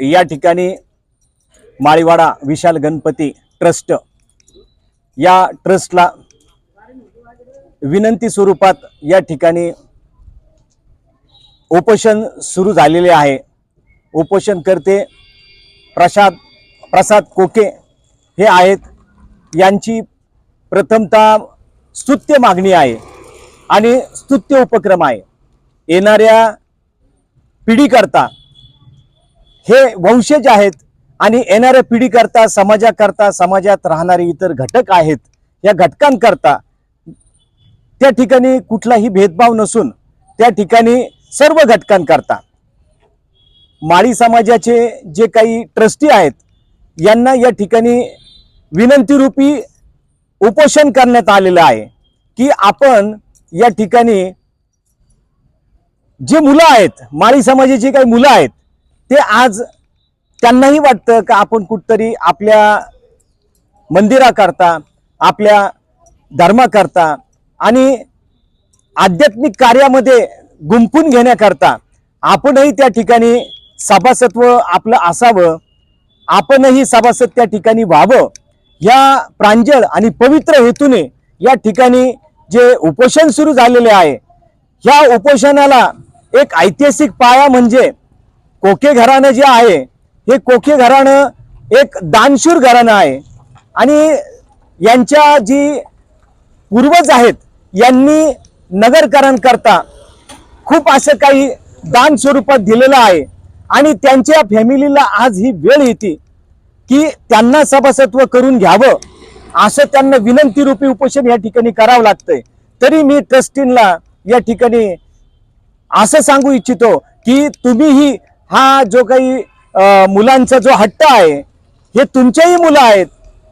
या ठिकाणी माळीवाडा विशाल गणपती ट्रस्ट या ट्रस्टला विनंती स्वरूपात या ठिकाणी उपोषण सुरू झालेले आहे. उपोषणकर्ते प्रसाद प्रसाद कोके हे आहेत. यांची प्रथमतः स्तुत्य मागणी आहे आणि स्तुत्य उपक्रम आहे. येणाऱ्या पिढीकरता हे वंशज आहेत आणि येणाऱ्या पिढीकरता समाजाकरता समाजात राहणारे इतर घटक आहेत या घटकांकरता त्या ठिकाणी कुठलाही भेदभाव नसून त्या ठिकाणी सर्व घटकांकरता. माळी समाजाचे जे काही ट्रस्टी आहेत यांना या ठिकाणी विनंतीरूपी उपोषण करण्यात आलेलं आहे की आपण या ठिकाणी जे मुलं आहेत माळी समाजाची काही मुलं आहेत ते आज त्यांनाही वाटतं का आपण कुठतरी आपल्या मंदिराकरता आपल्या धर्माकरता आणि आध्यात्मिक कार्यामध्ये गुंपून घेण्याकरता आपणही त्या ठिकाणी सभासत्व आपलं असावं आपणही सभासद त्या ठिकाणी व्हावं या प्रांजळ आणि पवित्र हेतूने या ठिकाणी जे उपोषण सुरू झालेले आहे ह्या उपोषणाला एक ऐतिहासिक पाया म्हणजे कोके घराणं जे आहे हे कोके घराणं एक दानशूर घराणं आहे. आणि यांच्या जी पूर्वज आहेत यांनी नगरकरांकरता खूप असं काही दान स्वरूपात दिलेलं आहे. आणि त्यांच्या फॅमिलीला आज ही वेळ येते की त्यांना सभासत्व करून घ्यावं असं त्यांना विनंती रूपी उपोषण या ठिकाणी करावं लागतंय. तरी मी ट्रस्टींना या ठिकाणी असं सांगू इच्छितो की तुम्हीही हा जो काही मुलांचा जो हट्ट आहे हे तुमचेही मुलं आहेत.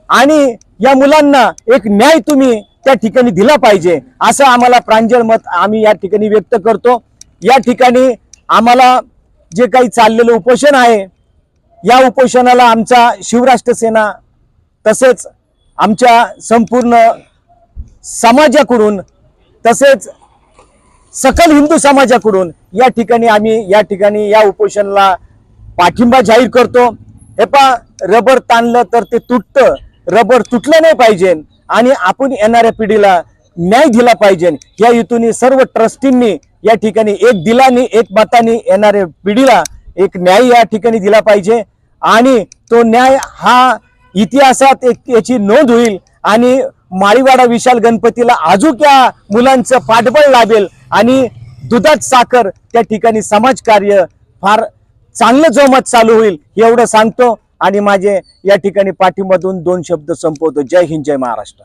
आणि या मुलांना एक न्याय तुम्ही त्या ठिकाणी दिला पाहिजे असं आम्हाला प्रांजळ मत आम्ही या ठिकाणी व्यक्त करतो. या ठिकाणी आम्हाला जे काही चाललेलं उपोषण आहे या उपोषणाला आमचा शिवराष्ट्र सेना तसेच आमच्या संपूर्ण समाजाकडून तसेच सकल हिंदू समाजाकडून या ठिकाणी आम्ही या ठिकाणी या उपोषणाला पाठिंबा जाहीर करतो. हे पा रबर ताणलं तर ते तुटतं. रबर तुटलं नाही पाहिजे. आणि आपण येणाऱ्या पिढीला न्याय दिला पाहिजे. या हेतून सर्व ट्रस्टींनी या ठिकाणी एक दिलाने एक मताने येणाऱ्या पिढीला एक न्याय या ठिकाणी दिला पाहिजे. आणि तो न्याय हा इतिहासात एक याची नोंद होईल. आणि माळीवाडा विशाल गणपतीला अजून या मुलांचं पाठबळ लाभेल आणि दुधात साखर त्या ठिकाणी समाजकार्य फार चांगलं जोमात चालू होईल एवढं सांगतो. आणि माझे या ठिकाणी पाठीमधून दोन शब्द संपवतो. जय हिंद जय महाराष्ट्र.